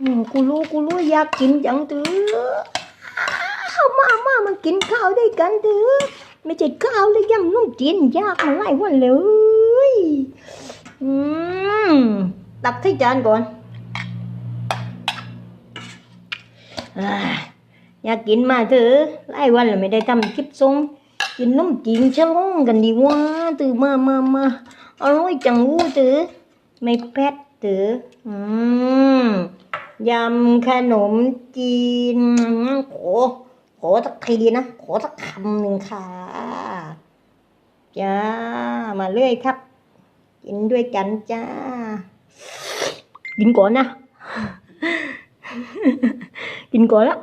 อืมกูรู้กูรู้อยากกินจังเถอข้าวมามามากินข้าวด้วยกันเถอไม่ใช่ข้าวเลยยำนุ่มจีนยากมาหลายวันเลยอืมตักที่จานก่อนอยากกินมาเถอะหลายวันแล้วไม่ได้ทำคลิปส่งกินนุ่มจีนฉลองกันดีว่าเถอมามามาอร่อยจังวู้เถอไม่แพทหรืออืม ยำขนมจีน โขขอสักทีนะขอสักคำหนึ่งค่ะจ้า มาเรื่อยครับ กินด้วยกันจ้า กินก่อนนะ กินก่อนแล้ว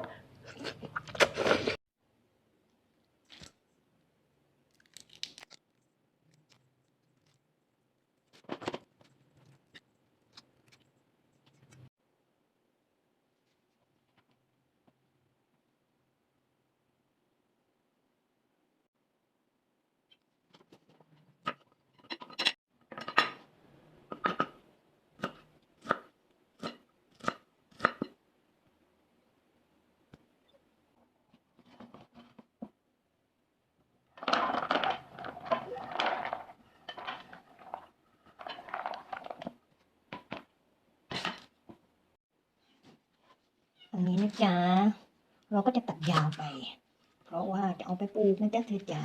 อันนี้นะจ๊ะ เราก็จะตัดยาวไป เพราะว่าจะเอาไปปลูกนะจ๊ะเธอจ๋า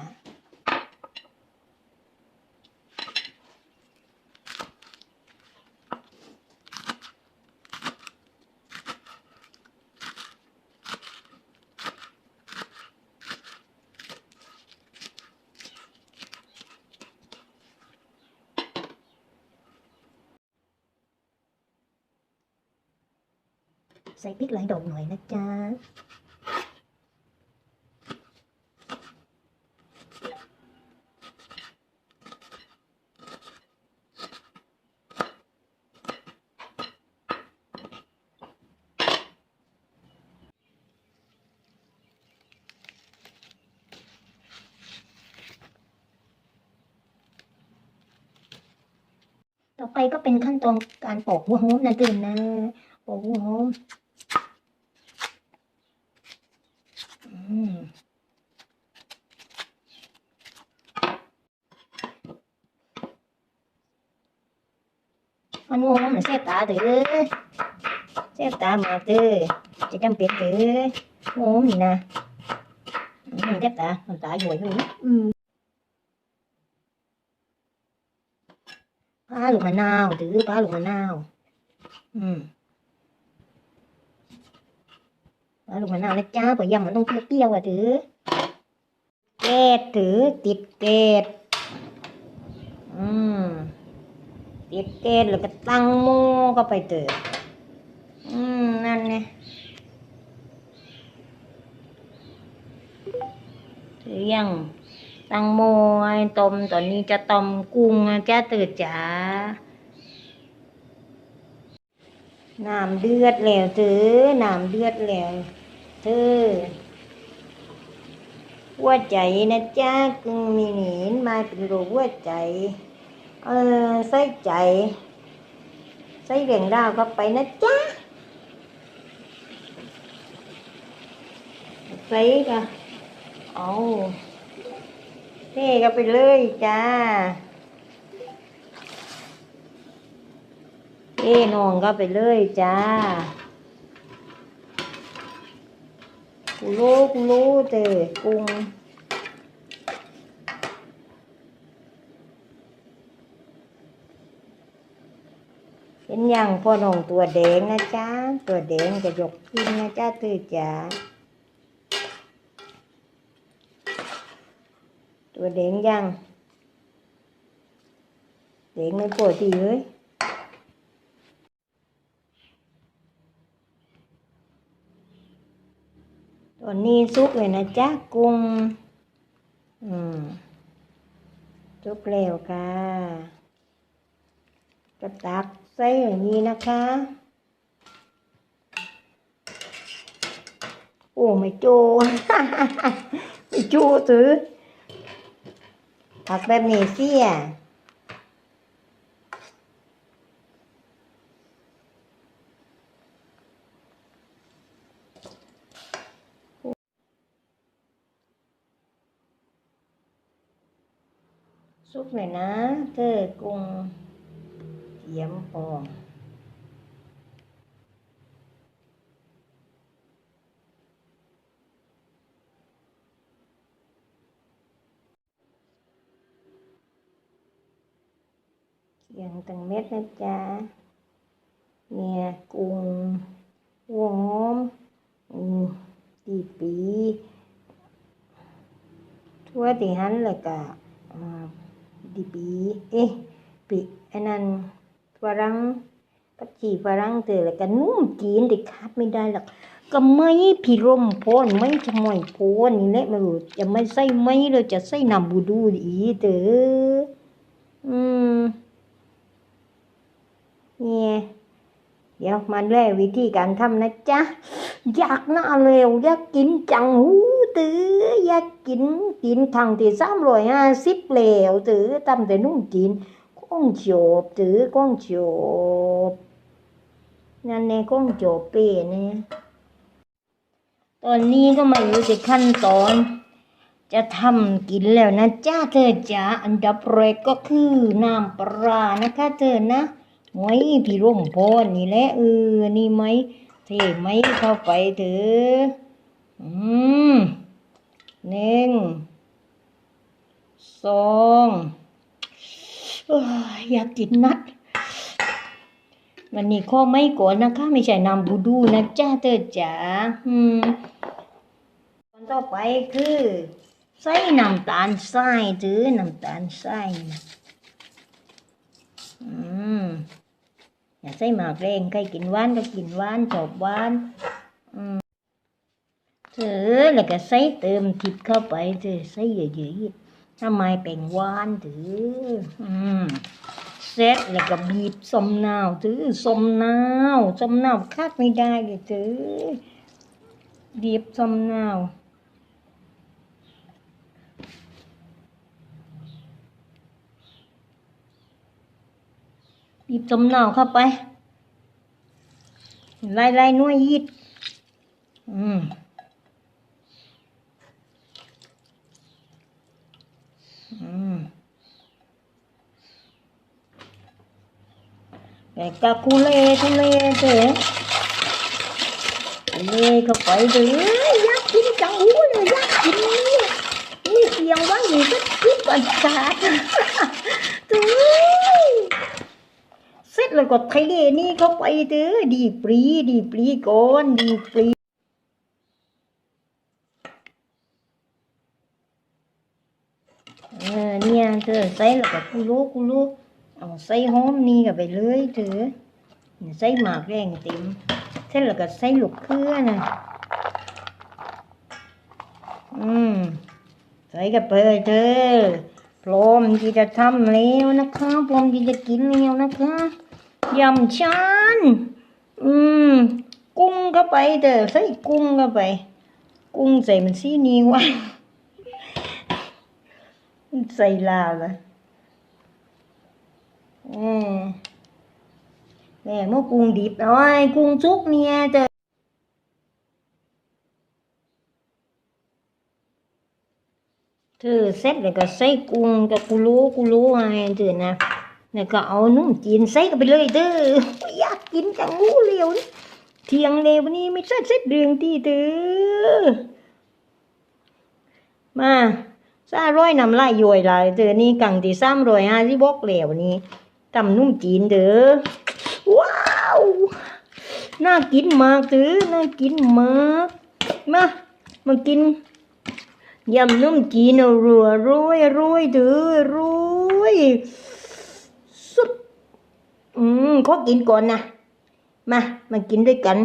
ใส่พริกหลายดอกหน่อยนะจ๊ะต่อไปก็เป็นขั้นตอนการปอกหัวหอมนะตื่นนะปอกหัวหอม อืม มันงงมันเสียตาเถอเสียตามาเถอจะจำเป็นเถองงนี่นะอืมเสียตามันตาอยู่อยู่อืมปลาลูกมะนาวเถอปลาลูกมะนาว อืมปลาลูกมะนาวนะจ้าปะยำมันต้องเปรี้ยวๆอะเถอเกดถือติดเกดอืม ติดเกณฑ์แล้วก็ตั้งโมก็ไปเตออืม นั่นไงถือยังตั้งโมไอ้ต้มตอนนี้จะต้มกุ้งนะจ้าตื่นจ๋าน้ำเดือดแล้วเธอน้ำเดือดแล้วเธอหัวใจนะจ้ากุ้งมีหนีนมาเป็นรูหัวใจ เออใส่ใจ ใส่เรื่องราวเข้าไปนะจ๊ะใส่ก็เอาเท่ก็ไปเลยจ้าเท่นองก็ไปเลยจ้ากูรู้กูรู้เจอกุ้ง เป็นอย่างพ่อน้องตัวแดงนะจ๊ะ ตัวแดงจะยกขึ้นนะจ๊ะตือจ๋าตัวแดงยังแดงไม่ปวดทีเลยตอนนี้ซุกเลยนะจ๊ะกุ้งอืมซุกแล้วค่ะจะตัก ใส่อย่างนี้นะคะ โอ้ไม่โจ ไม่โจถือตักแบบนี้เสียซุปหน่อยนะเธอกุ้ง เยี่ยมพอเคียงตั้งเม็ดนะจ๊ะเนี่ยกุ้งหัวหอมอืมตีปีทั่วที่หันแล้วก็อ่าดีปี เอ๊ะปีอันนั้น ฝรั่งปักชีฝรั่งเตอแล้วก็นุ่มจีนเด็กขาดไม่ได้หรอกก็ไม่พิรมโพนไม่ชะมอยโพนนี่แหละม่รู้จะไม่ใส่ไม่เราจะใส่นำบูดูอีเตออืมเนี่ยเดี๋ยวมาแล่วิธีการทำนะจ๊ะ อยากน้าเร็วอยากกินจังหูตื้ออยากกินกินทางที่สามร้อยห้าสิบเหลวตื้อทำแต่นุ่มจีน ก้องโจบตื้อก้องโจบนั่นแน่ก้องโจบเป้เนี่ยตอนนี้ก็มาอยู่ที่ขั้นตอน จะทำกินแล้วนะจ้าเธอจ๋าอันดับแรกก็คือน้ำปลานะคะเธอนะไว้พี่ร่มพรนี่แหละเออนี่ไหมเทไหมเข้าไปเถอะอืมหนึ่งสอง อยากกินนัด วันนี้ข้อไม่ก่อนนะคะ ไม่ใช่น้ำบูดูนะจ้าเธอจ๋าอืมตอนต่อไปคือใส่น้ำตาลทรายถือน้ำตาลทรายนะอืมอย่าใส่หมากแรงใครกินหวานก็กินหวานชอบหวานอืมเธอแล้วก็ใส่เติมทิพเข้าไปเธอใส่เยอะๆ ทำไมเป็นวานเธออืมเสร็จแล้วก็บีบสมนาวเธอสมนาวสมนาวคาดไม่ได้เลยเธอบีบสมนาวบีบสมนาวเข้าไปไล่ไล่นัวยีดอืม อืม แต่กะคุเลคุเลเถอะเลเข้าไปเถอะอยากกินจังหูเลยยากกินนี่นี่เสียงว่าอยู่ก็คิดประสาทเถอเสร็จแล้วก็เทนี่เข้าไปเถอะดีปรีดีปรีก่อนดีปรีเออเนี่ยเธอใส่แล้วก็กูรู้กูรู้ เอาใส่หอมนี่ก็ไปเลยเธอใส่หมากแรงเต็มเสร็จแล้วก็ใส่ลูกเขือนะอืมใส่กับไปเลยเธอพร้อมที่จะทำแล้วนะคะพร้อมที่จะกินแล้วนะคะยำชานอืม กุ้งเข้าไปเธอใส่กุ้งเข้าไป กุ้งใส่มันสีนี้วะใส่ลาวละ ออแม่เมื่อกุ้งดิบเอาไอ้กุ้งซุกเนี่ยเธอเธอเสร็จแล้วก็ใส่กุ้งกับกูรู้กูรู้ไงเธอนะแล้วก็เอานุ่มจีนใส่กันไปเลยเธออยากกินจังงูเร็วนี่เทียงเร็วนี่ไม่ใช่เสร็จเรื่องที่เธอมาซาร้อยนำลายย่อยลายเธอนี่กังที่ซ้ำรอยห้าสิบกแล้วนี่ ตำนุ่มจีนเด้อว้าวน่ากินมากเธอน่ากินมากมามากินยำนุ่มจีนเอารัวรวยรวยเด้อรวยสุดอืมขอกินก่อนนะมามากินด้วยกัน